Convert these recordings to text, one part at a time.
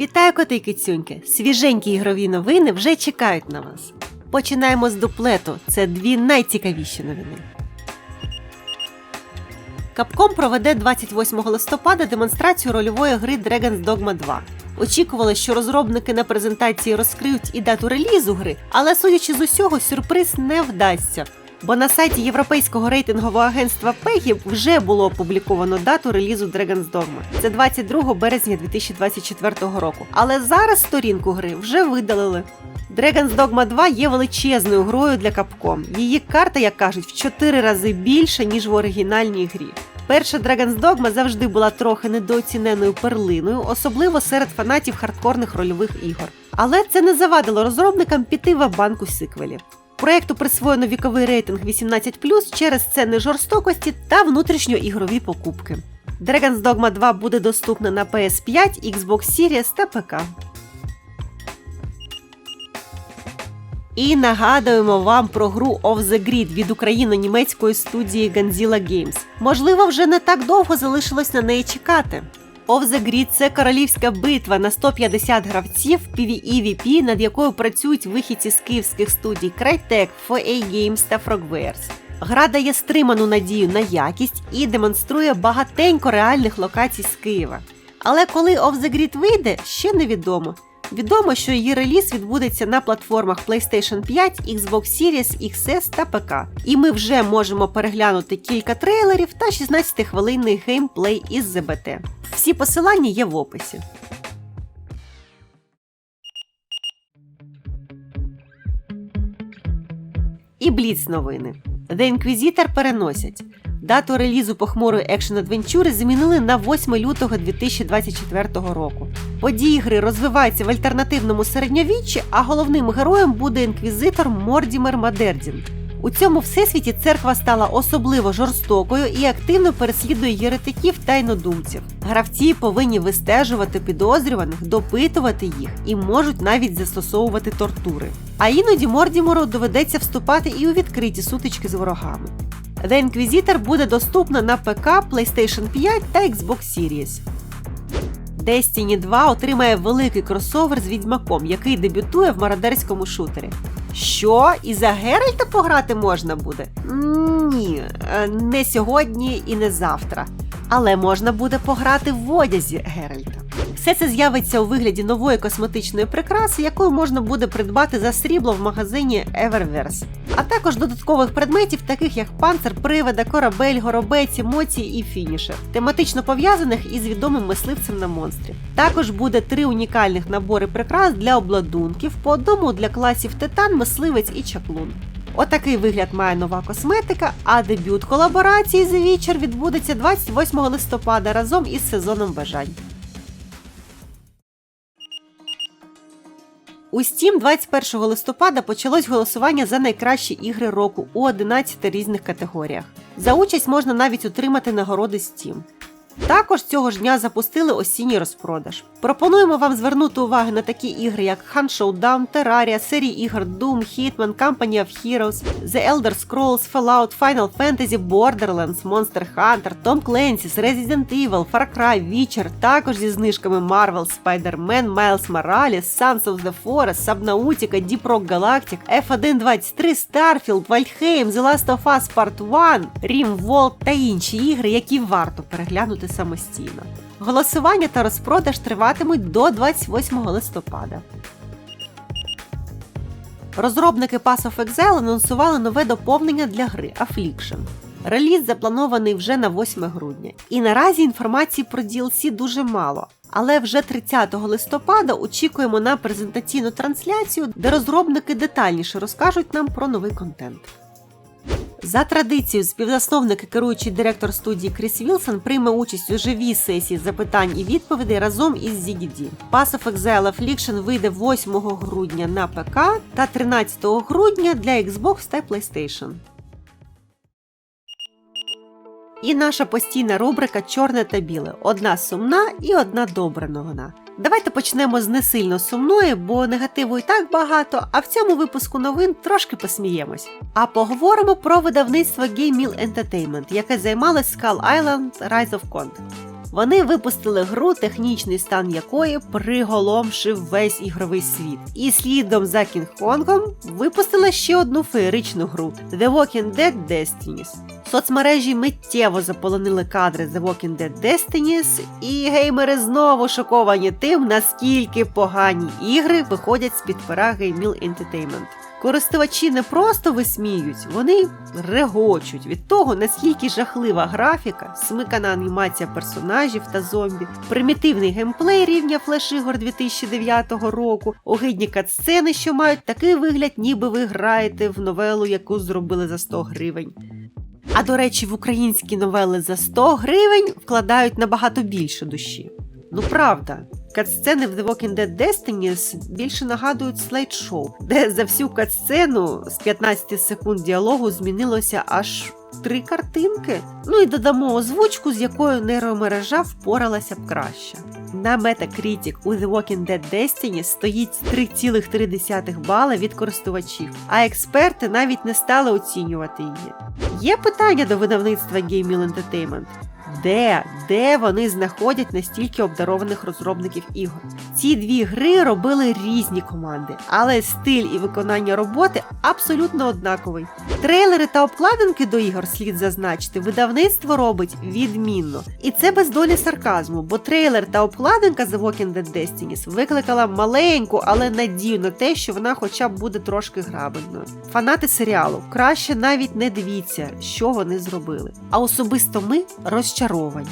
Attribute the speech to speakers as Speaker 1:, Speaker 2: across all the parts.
Speaker 1: Вітаю коти і кицюньки! Свіженькі ігрові новини вже чекають на вас. Починаємо з дуплету. Це дві найцікавіші новини. Capcom проведе 28 листопада демонстрацію рольової гри Dragon's Dogma 2. Очікували, що розробники на презентації розкриють і дату релізу гри, але судячи з усього, сюрприз не вдасться. Бо на сайті європейського рейтингового агентства PEGI вже було опубліковано дату релізу Dragon's Dogma. Це 22 березня 2024 року. Але зараз сторінку гри вже видалили. Dragon's Dogma 2 є величезною грою для Capcom. Її карта, як кажуть, в 4 рази більша, ніж в оригінальній грі. Перша Dragon's Dogma завжди була трохи недооціненою перлиною, особливо серед фанатів хардкорних рольових ігор. Але це не завадило розробникам піти в банку сиквелів. Проекту присвоєно віковий рейтинг 18 через сцени жорстокості та внутрішньоігрові покупки. Dragon's Dogma 2 буде доступна на PS5, Xbox Series та ПК. І нагадуємо вам про гру Off the Grid від україно-німецької студії Ganzilla Games. Можливо, вже не так довго залишилось на неї чекати. Off the Grid – це королівська битва на 150 гравців PvE-VP, над якою працюють вихідці з київських студій Crytek, 4A Games та Frogwares. Гра дає стриману надію на якість і демонструє багатенько реальних локацій з Києва. Але коли Of the Grid вийде, ще невідомо. Відомо, що її реліз відбудеться на платформах PlayStation 5, Xbox Series XS та ПК. І ми вже можемо переглянути кілька трейлерів та 16-хвилинний геймплей із ЗБТ. Всі посилання є в описі. І Бліц новини. The Inquisitor переносять. Дату релізу похмурої екшн адвенчури змінили на 8 лютого 2024 року. Події гри розвиваються в альтернативному середньовіччі, а головним героєм буде інквізитор Мордімер Мадердін. У цьому всесвіті церква стала особливо жорстокою і активно переслідує єретиків та інодумців. Гравці повинні вистежувати підозрюваних, допитувати їх і можуть навіть застосовувати тортури. А іноді Мордімору доведеться вступати і у відкриті сутички з ворогами. The Inquisitor буде доступна на ПК, PlayStation 5 та Xbox Series. Destiny 2 отримає великий кросовер з відьмаком, який дебютує в мародерському шутері. Що? І за Геральта пограти можна буде? Ні, е, не сьогодні і не завтра. Але можна буде пограти в одязі Геральта. Все це з'явиться у вигляді нової косметичної прикраси, якою можна буде придбати за срібло в магазині Eververse. А також додаткових предметів, таких як панцир, привида, корабель, горобець, емоції і фінішер, тематично пов'язаних із відомим мисливцем на монстрів. Також буде три унікальних набори прикрас для обладунків, по одному для класів Титан, мисливець і чаклун. Отакий вигляд має нова косметика, а дебют колаборації The Witcher відбудеться 28 листопада разом із сезоном бажань. У Steam 21 листопада почалось голосування за найкращі ігри року у 11 різних категоріях. За участь можна навіть отримати нагороди Steam. Також цього ж дня запустили осінній розпродаж. Пропонуємо вам звернути увагу на такі ігри, як Han Showdown, Terraria, серії ігор Doom, Hitman, Company of Heroes, The Elder Scrolls, Fallout, Final Fantasy, Borderlands, Monster Hunter, Tom Clancy's, Resident Evil, Far Cry, Witcher, також зі знижками Marvel, Spider-Man, Miles Morales, Sons of the Forest, Subnautica, Deep Rock Galactic, F123, Starfield, Valheim, The Last of Us Part 1, RimWorld та інші ігри, які варто переглянути самостійно. Голосування та розпродаж триватимуть до 28 листопада. Розробники Pass of Exile анонсували нове доповнення для гри Affliction. Реліз запланований вже на 8 грудня. І наразі інформації про DLC дуже мало. Але вже 30 листопада очікуємо на презентаційну трансляцію, де розробники детальніше розкажуть нам про новий контент. За традицією, співзасновник і керуючий директор студії Кріс Вілсон прийме участь у живій сесії запитань і відповідей разом із ZDD. Pass of Exile Affliction вийде 8 грудня на ПК та 13 грудня для Xbox та PlayStation. І наша постійна рубрика Чорне та біле. Одна сумна і одна добра новина. Давайте почнемо з не сильно сумної, бо негативу і так багато, а в цьому випуску новин трошки посміємось. А поговоримо про видавництво Game Mill Entertainment, яке займалось Skull Island Rise of Kong. Вони випустили гру, технічний стан якої приголомшив весь ігровий світ. І слідом за Кінг-Конгом випустила ще одну феєричну гру The Walking Dead Destinies. Соцмережі миттєво заполонили кадри The Walking Dead Destinies, і геймери знову шоковані тим, наскільки погані ігри виходять з під пера Game Entertainment. Користувачі не просто висміюють, вони регочуть від того, наскільки жахлива графіка, смикана анімація персонажів та зомбі, примітивний геймплей рівня флеш-ігор 2009 року, огидні катсцени, що мають такий вигляд, ніби ви граєте в новелу, яку зробили за 100 гривень. А до речі, в українські новели за 100 гривень вкладають набагато більше душі. Ну правда, катсцени в The Walking Dead Destinies більше нагадують слайд-шоу, де за всю катсцену з 15 секунд діалогу змінилося аж три картинки. Ну і додамо озвучку, з якою нейромережа впоралася б краще. На Metacritic у The Walking Dead Destiny стоїть 3,3 бали від користувачів, а експерти навіть не стали оцінювати її. Є питання до видавництва Game Entertainment. Де, де вони знаходять настільки обдарованих розробників ігор? Ці дві гри робили різні команди, але стиль і виконання роботи абсолютно однаковий. Трейлери та обкладинки до ігор слід зазначити, видавництво робить відмінно. І це без долі сарказму, бо трейлер та обкладинка The Walking Dead Destinies викликала маленьку, але надію на те, що вона хоча б буде трошки грабельною. Фанати серіалу краще навіть не дивіться, що вони зробили. А особисто ми розчаровані.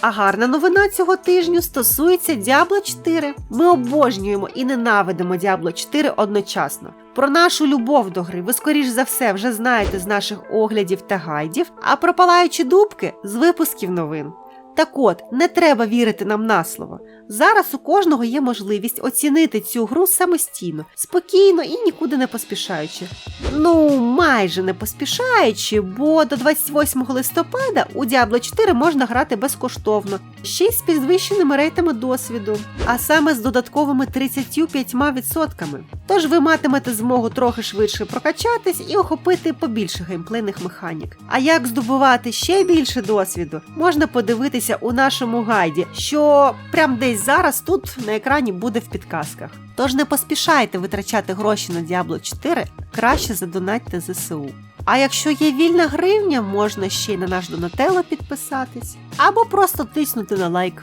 Speaker 1: А гарна новина цього тижню стосується Діабло 4. Ми обожнюємо і ненавидимо Діабло 4 одночасно. Про нашу любов до гри ви, скоріш за все, вже знаєте з наших оглядів та гайдів, а про палаючі дубки з випусків новин. Так от, не треба вірити нам на слово. Зараз у кожного є можливість оцінити цю гру самостійно, спокійно і нікуди не поспішаючи. Ну, майже не поспішаючи, бо до 28 листопада у Diablo 4 можна грати безкоштовно, ще й з підвищеними рейтами досвіду, а саме з додатковими 35%. Тож ви матимете змогу трохи швидше прокачатись і охопити побільше геймплейних механік. А як здобувати ще більше досвіду, можна подивитися у нашому гайді, що прям десь зараз тут на екрані буде в підказках. Тож не поспішайте витрачати гроші на Diablo 4, краще задонатьте ЗСУ. А якщо є вільна гривня, можна ще й на наш Донателло підписатись, або просто тиснути на лайк.